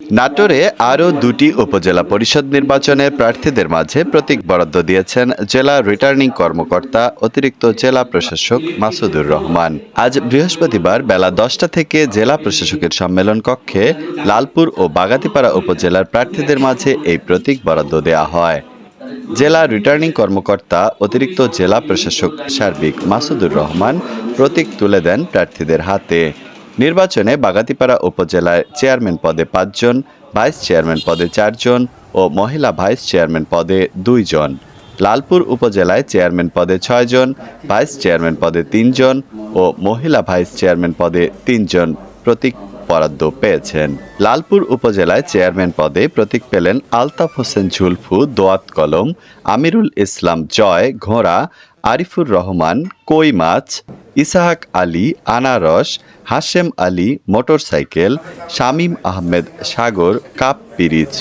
নাটোরে আরও দুটি উপজেলা পরিষদ নির্বাচনে প্রার্থীদের মাঝে প্রতীক বরাদ্দ দিয়েছেন জেলা রিটার্নিং কর্মকর্তা অতিরিক্ত জেলা প্রশাসক মাসুদুর রহমান। আজ বৃহস্পতিবার বেলা দশটা থেকে জেলা প্রশাসকের সম্মেলন কক্ষে লালপুর ও বাগাতিপাড়া উপজেলার প্রার্থীদের মাঝে এই প্রতীক বরাদ্দ দেওয়া হয়। জেলা রিটার্নিং কর্মকর্তা অতিরিক্ত জেলা প্রশাসক সার্বিক মাসুদুর রহমান প্রতীক তুলে দেন প্রার্থীদের হাতে। নির্বাচনে বাগাতিপাড়া উপজেলায় চেয়ারম্যান পদে পাঁচজন, ভাইস চেয়ারম্যান পদে চারজন ও মহিলা ভাইস চেয়ারম্যান পদে দুইজন। লালপুর উপজেলায় চেয়ারম্যান পদে ছয়জন, ভাইস চেয়ারম্যান পদে তিনজন ও মহিলা ভাইস চেয়ারম্যান পদে তিনজন প্রতীক বরাদ্দ পেয়েছেন। লালপুর উপজেলায় চেয়ারম্যান পদে প্রতীক পেলেন আলতাফ হোসেন ঝুলফু, দোয়াত কলম, আমিরুল ইসলাম জয়, ঘোড়া, আরিফুর রহমান, কই মাছ ইসাহাক আলী, আনারস, হাশেম আলী, মোটরসাইকেল, শামীম আহমেদ সাগর, কাপ পিরিচ।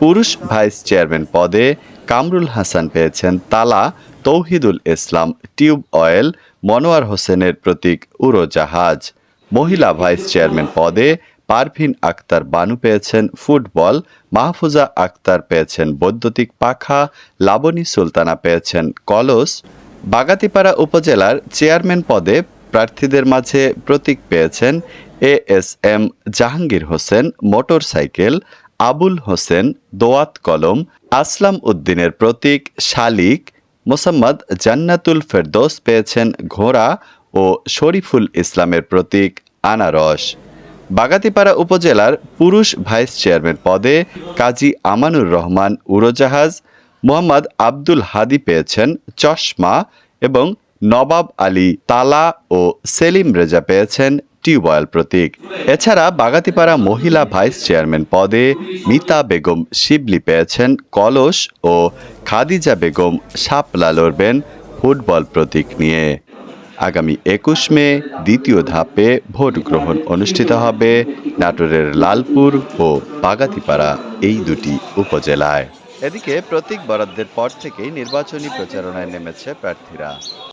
পুরুষ ভাইস চেয়ারম্যান পদে কামরুল হাসান পেয়েছেন তালা, তৌহিদুল ইসলাম টিউব অয়েল, মনোয়ার হোসেনের প্রতীক উড়োজাহাজ। মহিলা ভাইস চেয়ারম্যান পদে পারভিন আক্তার বানু পেয়েছেন ফুটবল, মাহফুজা আক্তার পেয়েছেন বৈদ্যুতিক পাখা, লাবণী সুলতানা পেয়েছেন কলস বাগাতিপাড়া উপজেলার চেয়ারম্যান পদে প্রার্থীদের মাঝে প্রতীক পেয়েছেন A S M Jahangir Hossain motorcycle Abul Hossain, দোয়াত কলম, আসলাম উদ্দিনের প্রতীক শালিক, মোসাম্মদ জান্নাতুল ফেরদৌস পেয়েছেন ঘোড়া ও শরীফুল ইসলামের প্রতীক আনারস। বাগাতিপাড়া উপজেলার পুরুষ ভাইস চেয়ারম্যান পদে কাজী আমানুর রহমান উড়োজাহাজ মোহাম্মদ আব্দুল হাদি পেয়েছেন চশমা এবং নবাব আলী তালা ও সেলিম রেজা পেয়েছেন টিউবওয়েল প্রতীক। এছাড়া বাগাতিপাড়া মহিলা ভাইস চেয়ারম্যান পদে মিতা বেগম শিবলি পেয়েছেন কলস ও খাদিজা বেগম শাপলা লড়বেন ফুটবল প্রতীক নিয়ে। আগামী একুশ মে দ্বিতীয় ধাপে ভোট গ্রহণ অনুষ্ঠিত হবে নাটোরের লালপুর ও বাগাতিপাড়া এই দুটি উপজেলায়। এদিকে প্রতীক বরাদ্দের পর থেকেই নির্বাচনী প্রচারণায় নেমেছে প্রার্থীরা।